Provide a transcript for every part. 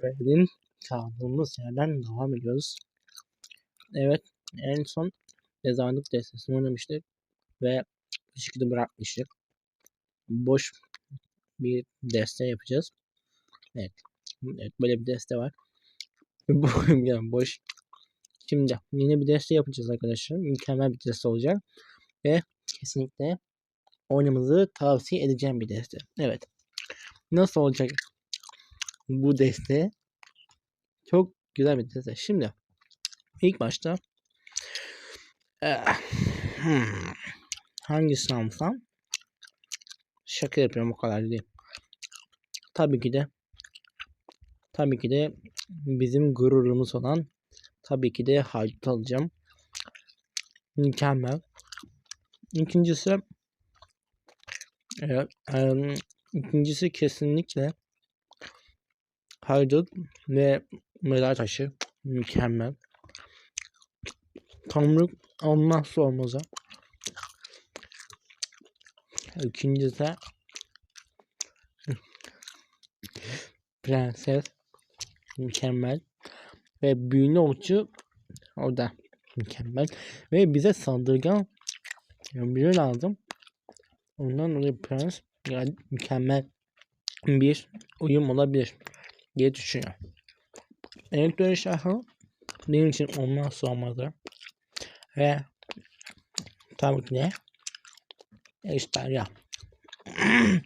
Fred'in kaldığımız yerden devam ediyoruz. Evet en son mezarlık destesini oynamıştık ve bir şekilde bırakmıştık. Boş bir deste yapacağız. Evet. Evet böyle bir deste var. Yani boş. Şimdi yeni bir deste yapacağız arkadaşlar. Mükemmel bir deste olacak. Ve kesinlikle oynamamızı tavsiye edeceğim bir deste. Evet. Nasıl olacak bu deste? Çok güzel bir deste. Şimdi ilk başta eh, hmm, hangisini alsam? Şaka yapıyorum o kadar değil. Tabii ki de tabii ki de bizim gururumuz olan tabii ki de haydut alacağım. Mükemmel. İkincisi evet, em, ikincisi kesinlikle haydut ve mezar taşı? Mükemmel. Tomruk olmazsa olmazı. İkincisi prenses. Mükemmel. Ve büyülü okçu o da mükemmel. Ve bize saldırgan biri lazım. Ondan dolayı prens yani mükemmel bir uyum olabilir diye düşünüyorum. Elektro şahı benim için olmazsa olmazı ve tabii ki de Ejderha.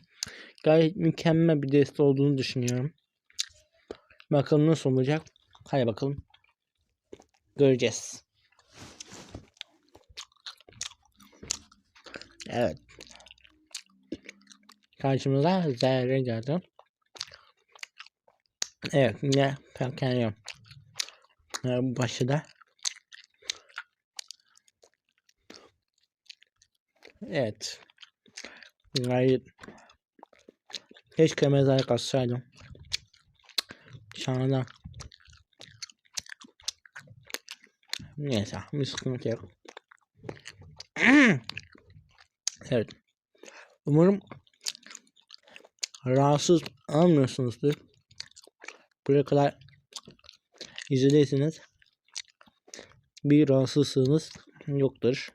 Gayet mükemmel bir deste olduğunu düşünüyorum. Bakalım nasıl olacak. Hadi bakalım. Göreceğiz. Evet. Karşımıza zerre geldi. Evet yine Perkenyon. Başında. Evet. Gayet Keşke mezar katsaydım. Şahane. Neyse bir sıkıntı yok. evet. Umarım rahatsız almıyorsunuzdur. Buraya kadar izlediyseniz bir rahatsızlığınız yoktur.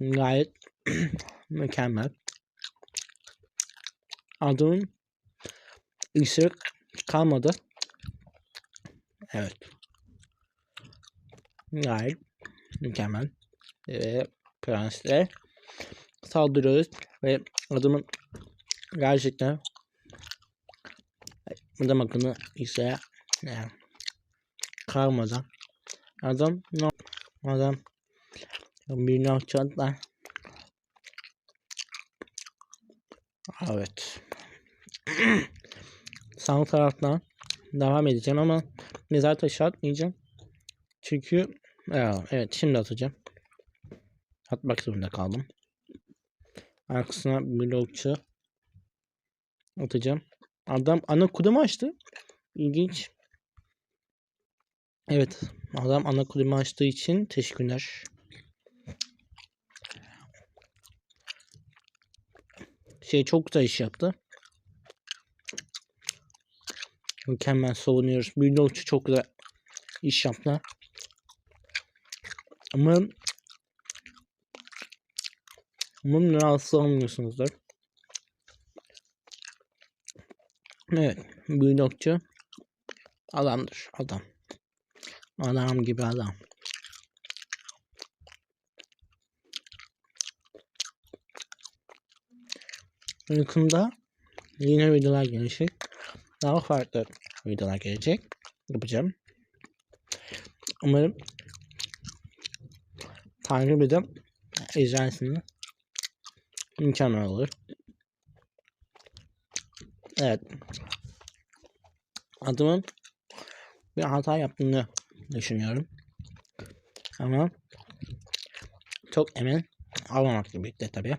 Gayet mükemmel. Adımın ısırık kalmadı. Evet. Gayet mükemmel. Ve prensle saldırıyoruz. Ve adımın gerçekten adam akını ise yani, kalmadan adam no adam bir noktadan Evet. Sağ taraftan devam edeceğim ama mezar taşı atmayacağım. Çünkü evet şimdi atacağım. Atmak zorunda kaldım. Arkasına blokçu atacağım. Adam ana kudumu açtı. İlginç. Evet. Adam ana kudumu açtığı için teşekkürler. Şey çok güzel iş yaptı. Mükemmel savunuyoruz. Büyülü çok güzel iş yaptı. Ama umarım rahatsız olmuyorsunuzdur. Evet. Büyülü okçu adamdır. Adam. Adam gibi adam. Yakında yine videolar gelecek. Daha farklı videolar gelecek. Yapacağım. Umarım takip edip izlersiniz. Mükemmel olur. Evet. Adımın bir hata yaptığını düşünüyorum. Ama çok emin almamakla birlikte tabii.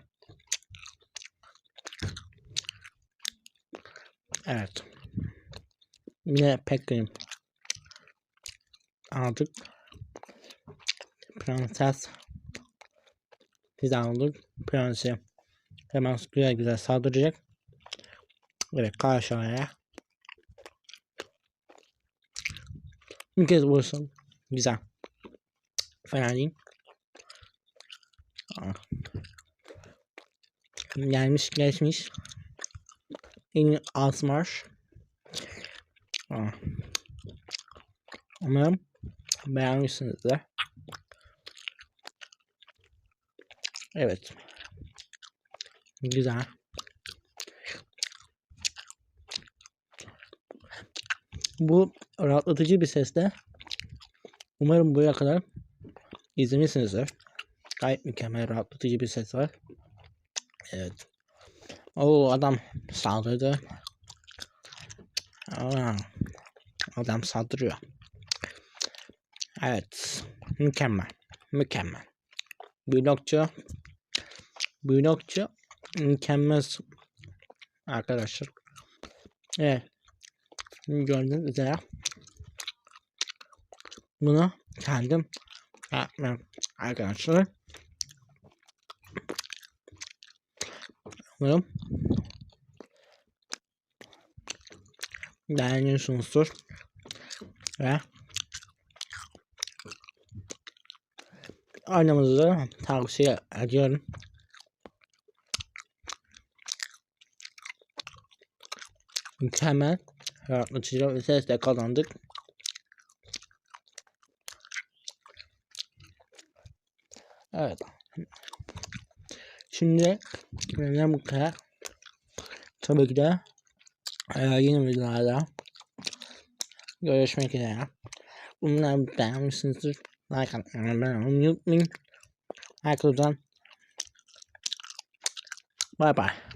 Evet. Yine Pekkin aldık. Prenses biz aldık. Prensi Hemen güzel güzel saldıracak. Evet karşıya. Bir kez vursun. Güzel. Fena değil. Aa. Gelmiş geçmiş. En alt marş. Umarım beğenmişsinizdir. Evet. Güzel. Bu rahatlatıcı bir sesle. Umarım buraya kadar izlemişsinizdir. Gayet mükemmel rahatlatıcı bir ses var. Evet. O adam saldırdı. Aa, adam saldırıyor. Evet. Mükemmel. Mükemmel. Blokçu. Blokçu. Mükemmel. Arkadaşlar. Evet. Gördüğünüz üzere. Bunu kendim yapmam arkadaşlar. Umarım beğeniyorsunuzdur. Ve oynamamızı tavsiye ediyorum. Mükemmel rahatlatıcı bir sesle kazandık. Evet. Şimdi benden bu kadar. Tabii ki de e, yeni videolarda görüşmek üzere. Bunları beğenmişsinizdir. Like atmayı unutmayın. Herkesten bye bye.